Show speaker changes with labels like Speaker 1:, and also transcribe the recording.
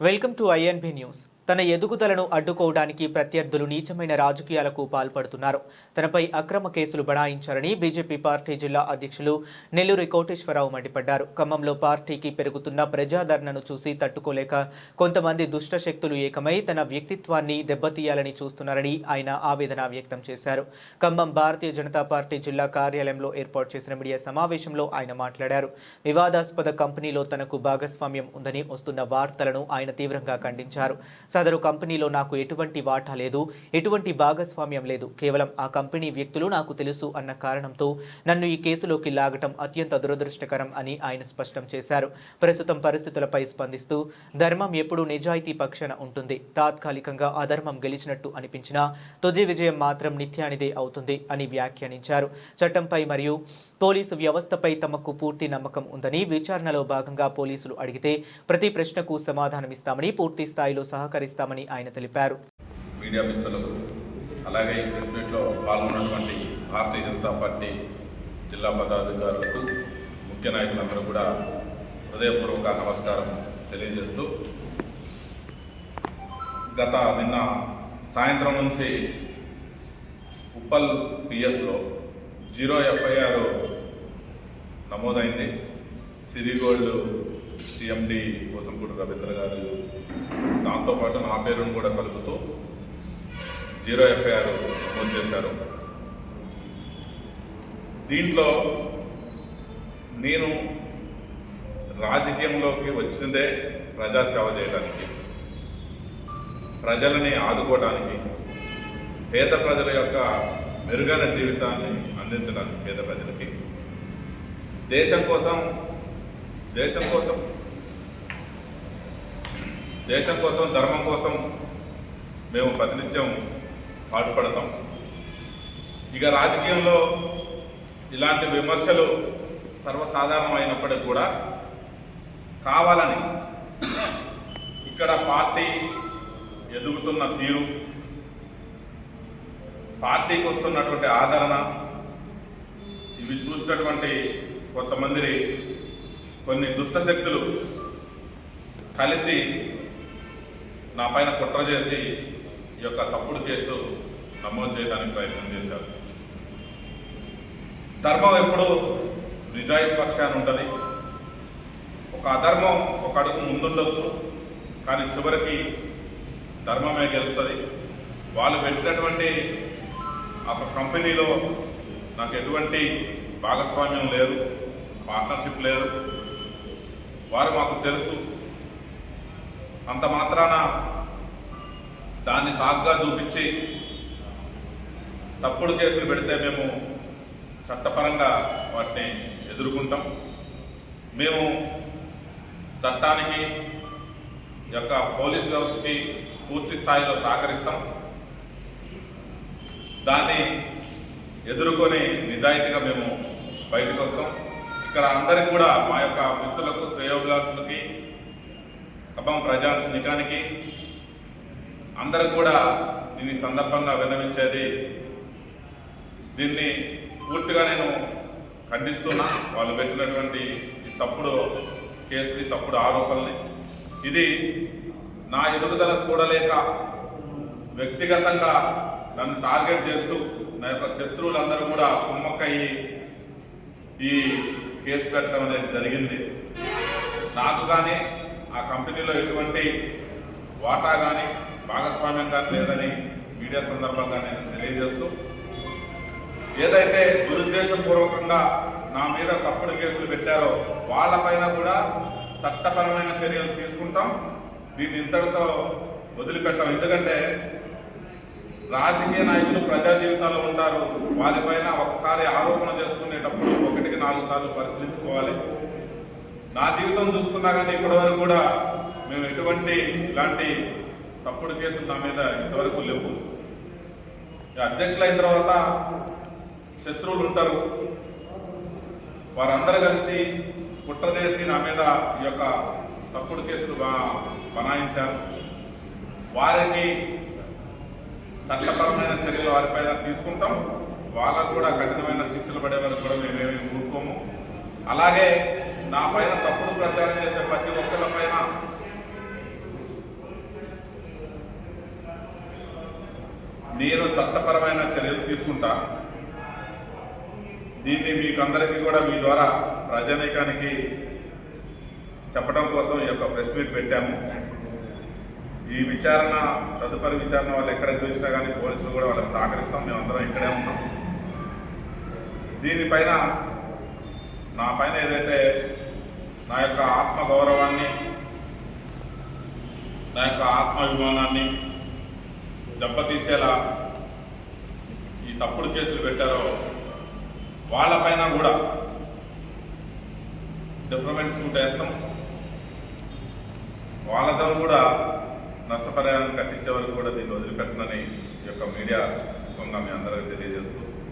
Speaker 1: Welcome to INP News. తన ఎదుగుదలను అడ్డుకోవడానికి ప్రత్యర్థులు నీచమైన రాజకీయాలకు పాల్పడుతున్నారు. తనపై అక్రమ కేసులు బడాయించారని బీజేపీ పార్టీ జిల్లా అధ్యక్షులు నెల్లూరి కోటేశ్వరరావు మండిపడ్డారు. ఖమ్మంలో పార్టీకి పెరుగుతున్న ప్రజాదరణను చూసి తట్టుకోలేక కొంతమంది దుష్ట శక్తులు ఏకమై తన వ్యక్తిత్వాన్ని దెబ్బతీయాలని చూస్తున్నారని ఆయన ఆవేదన వ్యక్తం చేశారు. ఖమ్మం భారతీయ జనతా పార్టీ జిల్లా కార్యాలయంలో ఏర్పాటు చేసిన మీడియా సమావేశంలో ఆయన మాట్లాడారు. వివాదాస్పద కంపెనీలో తనకు భాగస్వామ్యం ఉందని వస్తున్న వార్తలను ఆయన తీవ్రంగా ఖండించారు. సదరు కంపెనీలో నాకు ఎటువంటి వాటా లేదు ఎటువంటి భాగస్వామ్యం లేదు. కేవలం ఆ కంపెనీ వ్యక్తులు నాకు తెలుసు అన్న కారణంతో నన్ను ఈ కేసులోకి లాగటం అత్యంత దురదృష్టకరం అని ఆయన స్పష్టం చేశారు. ప్రస్తుతం పరిస్థితులపై స్పందిస్తూ ధర్మం ఎప్పుడూ నిజాయితీ పక్షాన ఉంటుంది. తాత్కాలికంగా అధర్మం గెలిచినట్టు అనిపించినా తుది విజయం మాత్రం నిత్యానిదే అవుతుంది అని వ్యాఖ్యానించారు. చట్టంపై మరియు పోలీసు వ్యవస్థపై తమకు పూర్తి నమ్మకం ఉందని విచారణలో భాగంగా పోలీసులు అడిగితే ప్రతి ప్రశ్నకు సమాధానమిస్తామని పూర్తి స్థాయిలో సహకరిస్తామని ఆయన తెలిపారు.
Speaker 2: మీడియా మిత్రులకు అలాగే ఈ ప్రెస్ మీట్లో పాల్గొన్నటువంటి భారతీయ జనతా పార్టీ జిల్లా పదాధికారులకు ముఖ్య నాయకులందరూ కూడా హృదయపూర్వక నమస్కారం తెలియజేస్తూ గత నిన్న సాయంత్రం నుంచి ఉప్పల్ పిఎస్లో జీరో ఎఫ్ఐఆర్ నమోదైంది. సిరిగోల్డ్ సిఎండి కోసంపూడి రవీంద్ర గారు దాంతోపాటు నా పేరును కూడా కలుపుతూ జీరో ఎఫ్ఐఆర్ నమోదు చేశారు. దీంట్లో నేను రాజకీయంలోకి వచ్చిందే ప్రజాసేవ చేయడానికి ప్రజలని ఆదుకోవడానికి పేద ప్రజల యొక్క మెరుగైన జీవితాన్ని అందించడానికి పేద ప్రజలకి. దేశం కోసం దేశం కోసం దేశం కోసం ధర్మం కోసం మేము ప్రతినిత్యం పాటుపడతాం. ఇక రాజకీయంలో ఇలాంటి విమర్శలు సర్వసాధారణమైనప్పటికీ కూడా కావాలని ఇక్కడ పార్టీ ఎదుగుతున్న తీరు పార్టీకి వస్తున్నటువంటి ఆదరణ ఇవి చూసినటువంటి కొంతమంది కొన్ని దుష్ట శక్తులు కలిసి నా పైన కుట్ర చేసి ఈ యొక్క తప్పుడు కేసు నమోదు చేయడానికి ప్రయత్నం చేశారు. ధర్మం ఎప్పుడు నిజాయితీ పక్షాన్ని ఉంటుంది. ఒక అధర్మం ఒక అడుగు ముందుండొచ్చు కానీ చివరికి ధర్మమే గెలుస్తుంది. వాళ్ళు పెట్టినటువంటి ఆ ఒక కంపెనీలో నాకు ఎటువంటి భాగస్వామ్యం లేదు పార్ట్నర్షిప్ లేదు. వారు మాకు తెలుసు. అంత మాత్రాన దాన్ని సాగ్గా చూపించి తప్పుడు కేసులు పెడితే మేము చట్టపరంగా వాటిని ఎదుర్కొంటాం. మేము చట్టానికి యొక్క పోలీస్ వ్యవస్థకి పూర్తి స్థాయిలో సహకరిస్తాం. దాన్ని ఎదుర్కొని నిజాయితీగా మేము బయటకు వస్తాం. ఇక్కడ అందరికి కూడా మా యొక్క మిత్రులకు శ్రేయోభిలాషులకి ఖమ్మం ప్రజానికానికి అందరికి కూడా నేను ఈ సందర్భంగా విన్నవించేది దీన్ని పూర్తిగా నేను ఖండిస్తున్నా. వాళ్ళు పెట్టినటువంటి తప్పుడు కేసుని తప్పుడు ఆరోపణల్ని. ఇది నా ఎదుగుదల చూడలేక వ్యక్తిగతంగా నన్ను టార్గెట్ చేస్తూ నా యొక్క శత్రువులందరూ కూడా కుమ్మక్కయ్యి ఈ కేసు పెట్టడం అనేది జరిగింది. నాకు కానీ ఆ కంపెనీలో ఎటువంటి వాటా కానీ భాగస్వామ్యం కానీ లేదని మీడియా సందర్భంగా నేను తెలియజేస్తూ ఏదైతే దురుద్దేశపూర్వకంగా నా మీద తప్పుడు కేసులు పెట్టారో వాళ్ళపైన కూడా చట్టపరమైన చర్యలు తీసుకుంటాం. దీన్ని ఇంతటితో వదిలిపెట్టాం. ఎందుకంటే రాజకీయ నాయకులు ప్రజా జీవితాల్లో ఉంటారు. వారిపైన ఒకసారి ఆరోపణ చేసుకునేటప్పుడు నాలుగు సార్లు పరిశీలించుకోవాలి. నా జీవితం చూసుకున్నా కానీ ఇప్పటివరకు కూడా మేము ఎటువంటి ఇలాంటి తప్పుడు కేసులు నా మీద ఇంతవరకు లేవు. ఈ అధ్యక్షులు అయిన తర్వాత శత్రువులు ఉంటారు. వారందరూ కలిసి కుట్ర చేసి నా మీద ఈ యొక్క తప్పుడు కేసులు బనాయించారు. వారికి చట్టపరమైన చర్యలు వారిపైన తీసుకుంటాం. వాళ్ళకు కూడా కఠినమైన శిక్షలు పడే వరకు కూడా మేమేమి ఊరుకోము. అలాగే నా పైన తప్పుడు ప్రచారం చేసే ప్రతి ఒక్కల పైన నేను చట్టపరమైన చర్యలు తీసుకుంటా. దీన్ని మీకందరికీ కూడా మీ ద్వారా ప్రజానీకానికి చెప్పడం కోసం ఈ యొక్క ప్రెస్ మీట్ పెట్టాము. ఈ విచారణ తదుపరి విచారణ వాళ్ళు ఎక్కడ చూసినా కానీ పోలీసులు కూడా వాళ్ళకి సహకరిస్తాం. మేమందరం ఇక్కడే ఉన్నాం. దీనిపైన నా పైన ఏదైతే నా యొక్క ఆత్మ గౌరవాన్ని నా యొక్క ఆత్మాభిమానాన్ని దెబ్బతీసేలా ఈ తప్పుడు కేసులు పెట్టారో వాళ్ళపైన కూడా డిఫరెంట్ సూట్ వేస్తాం వాళ్ళతో కూడా నష్టపరిహారం కట్టించే వరకు కూడా దీన్ని వదిలిపెట్టనని ఈ యొక్క మీడియా ముఖంగా మీ అందరికీ తెలియజేస్తూ